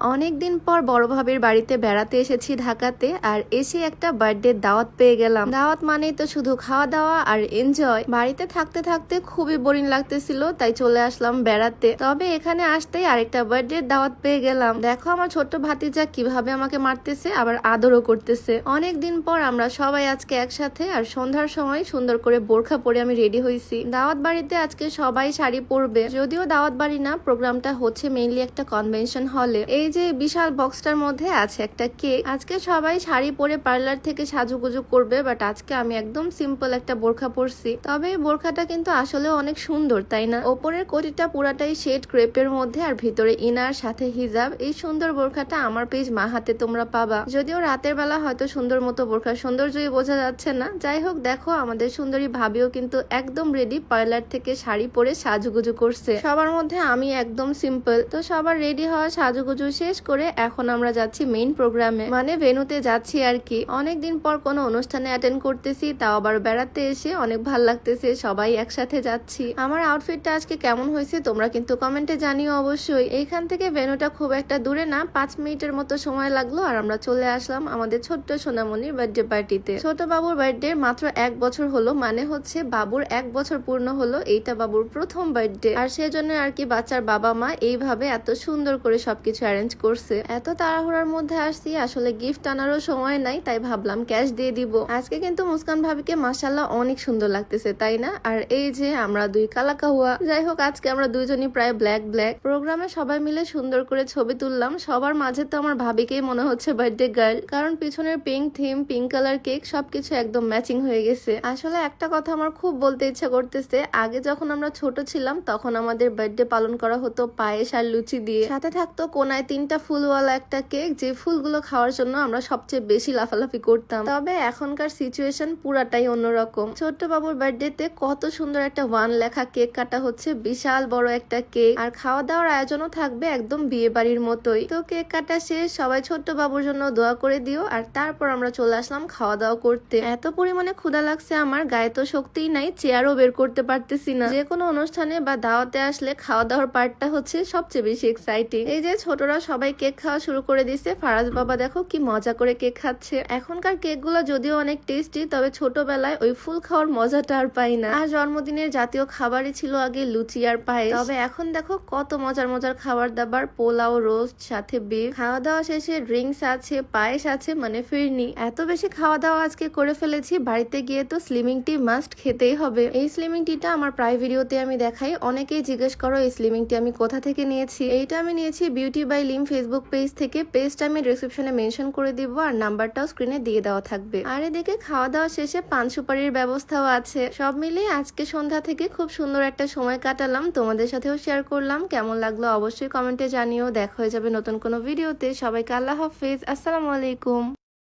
অনেকদিন পর বড় ভাবির বাড়িতে বেড়াতে এসেছি ঢাকাতে, আর এসে একটা বার্থডে দাওয়াত পেয়ে গেলাম। দাওয়াত মানেই তো শুধু খাওয়া দাওয়া আর এনজয় বাড়িতে থাকতে থাকতে খুবই বোরিং লাগতেছিল, তাই চলে আসলাম বেড়াতে। তবে এখানে আসতেই আরেকটা বার্থডে দাওয়াত পেয়ে গেলাম। দেখো আমার ছোট্ট ভাতিজা কীভাবে আমাকে মারতেছে, আবার আদরও করতেছে। অনেকদিন পর আমরা সবাই আজকে একসাথে, আর সন্ধ্যার সময় সুন্দর করে বোরখা পরে আমি রেডি হয়েছি দাওয়াত বাড়িতে আজকে সবাই শাড়ি পরবে। যদিও দাওয়াত বাড়ি না প্রোগ্রামটা হচ্ছে মেইনলি একটা কনভেনশন হলে এই যে বিশাল বক্সটার মধ্যে আছে একটা কেক আজকে সবাই শাড়ি পরে পার্লার থেকে সাজুগুজু করবে বাট আজকে আমি একদম সিম্পল একটা বোরখা পরছি। তবে বোরখাটা কিন্তু আসলে অনেক সুন্দর, তাই না? ওপরের কোটিটা পুরাটাই শেড ক্রেপের মধ্যে, আর ভিতরে ইনার, সাথে হিজাব। এই সুন্দর বোরখাটা আমার পেজ মা হাতে তোমরা পাবা। যদিও রাতের বেলা হয়তো সুন্দর মতো বোরখার সৌন্দর্যই বোঝা যাচ্ছে না। যাই হোক, দেখো, আমাদের সুন্দরী ভাবিও কিন্তু একদম রেডি পার্লার থেকে শাড়ি পরে সাজুগুজু করছে। সবার মধ্যে আমি একদম সিম্পল তো সবার রেডি হওয়া সাজুগুজু শেষ করে এখন আমরা যাচ্ছি মেইন প্রোগ্রামে মানে ভেনুতে যাচ্ছি আর কি। অনেকদিন পর কোনো অনুষ্ঠানে অ্যাটেন্ড করতেছি, তাও আবার বেড়াতে এসে অনেক ভালো লাগতেছে, সবাই একসাথে যাচ্ছি। আমার আউটফিটটা আজকে কেমন হয়েছে তোমরা কিন্তু কমেন্টে জানিও অবশ্যই। এখান থেকে ভেনুটা খুব একটা দূরে না, পাঁচ মিনিটের মতো সময় লাগল আর আমরা চলে আসলাম আমাদের ছোট্ট সোনামণির বার্থডে পার্টিতে ছোট বাবুর বার্থডে মাত্র এক বছর হলো মানে হচ্ছে বাবুর এক বছর পূর্ণ হলো এইটা বাবুর প্রথম বার্থডে আর সেজন্য আর কি বাচ্চার বাবা মা এইভাবে এত সুন্দর করে সবকিছু অ্যারেঞ্জ করছে। এত তাড়াহুড়ার মধ্যে আসছি, আসলে গিফট আনারও সময় নাই, তাই ভাবলাম ক্যাশ দিয়ে দিব। আজকে কিন্তু মুস্কান ভাবিকে মাসাল্লাহ অনেক সুন্দর লাগতেছে, তাই না? আর এই যে আমরা দুই কালাকা হুয়া যাই হোক আজকে আমরা দুইজনই প্রায় ব্ল্যাক ব্ল্যাক প্রোগ্রামে সবাই মিলে সুন্দর করে ছবি তুললাম। সবার মাঝে তো আমার ভাবিকেই মনে হচ্ছে বার্থডে গার্ল কারণ পিছনের pink theme pink colour cake সবকিছু একদম ম্যাচিং হয়ে গেছে। আসলে একটা কথা আমার খুব বলতে ইচ্ছা করতেছে, আগে যখন আমরা ছোট ছিলাম, তখন আমাদের বার্থডে পালন করা হতো পায়েস আর লুচি দিয়ে। সাথে থাকতো কোনায় তিনটা ফুলওয়ালা একটা কেক, যে ফুলগুলো খাওয়ার জন্য আমরা সবচেয়ে বেশি লাফালাফি করতাম। তবে এখনকার সিচুয়েশন পুরাটাই অন্যরকম। ছোট্ট বাবুর বার্থডেতে কত সুন্দর একটা ওয়ান লেখা কেক কাটা হচ্ছে, বিশাল বড় একটা কেক। আর খাওয়া দাওয়ার আয়োজনও থাকবে একদম বিয়ে বাড়ির মতোই। তো কেক কাটা শেষ, সবাই ছোট্ট বাবুর জন্য দোয়া করে দিও, আর তারপর আমরা চলে আসলাম খাওয়া দাওয়া করতে। এত পরিমাণে ক্ষুধা লাগছে আমার, গায়ে তো শক্তিই নাই চেয়ারও বের করতে পারতেছি না। যে কোনো অনুষ্ঠানে বা দাওয়াতে আসলে খাওয়া দাওয়ার পার্টটা হচ্ছে সবচেয়ে বেশি এক্সাইটিং এই যে ছোটরা সবাই কেক খাওয়া শুরু করে দিছে ফারাজ বাবা, দেখো কি মজা করে কেক খাচ্ছে। এখনকার কেকগুলো যদিও অনেক টেস্টি তবে ছোটবেলায় ওই ফুল খাওয়ার মজাটা আর পাই না। আর জন্মদিনের জাতীয় খাবারই ছিল আগে লুচি আর পায়েস। তবে এখন দেখো কত মজার মজার খাবার দাবার, পোলাও, রোস্ট, সাথে বিফ খাওয়া দাওয়া শেষে ড্রিঙ্কস আছে, পায়েস আছে মানে ফিরনি। এত বেশি খাওয়া দাওয়া আজকে করে ফেলেছি, বাড়িতে গিয়ে তো স্লিমিং টি মাস্ট খেতেই হবে। এই স্লিমিং টিটা আমার প্রায় ভিডিওতে আমি দেখাই। অনেকেই জিজ্ঞেস করো, এই স্লিমিং টি আমি কোথা থেকে নিয়েছি? এইটা আমি নিয়েছি beauty by Lim Facebook page থেকে পেজটা আমি ডিসক্রিপশনে মেনশন করে দিব আর নাম্বারটাও স্ক্রিনে দিয়ে দেওয়া থাকবে। আর এদিকে খাওয়া দাওয়া শেষে পান সুপারির ব্যবস্থাও আছে। সব মিলিয়ে আজকে সন্ধ্যা থেকে খুব সুন্দর একটা সময় কাটালাম। তোমাদের সাথেও শেয়ার করলাম। কেমন লাগল অবশ্যই কমেন্টে জানিও। দেখা হয়ে যাবে নতুন কোনো ভিডিওতে সবাইকে আল্লাহ হাফিজ। আসসালামু আলাইকুম।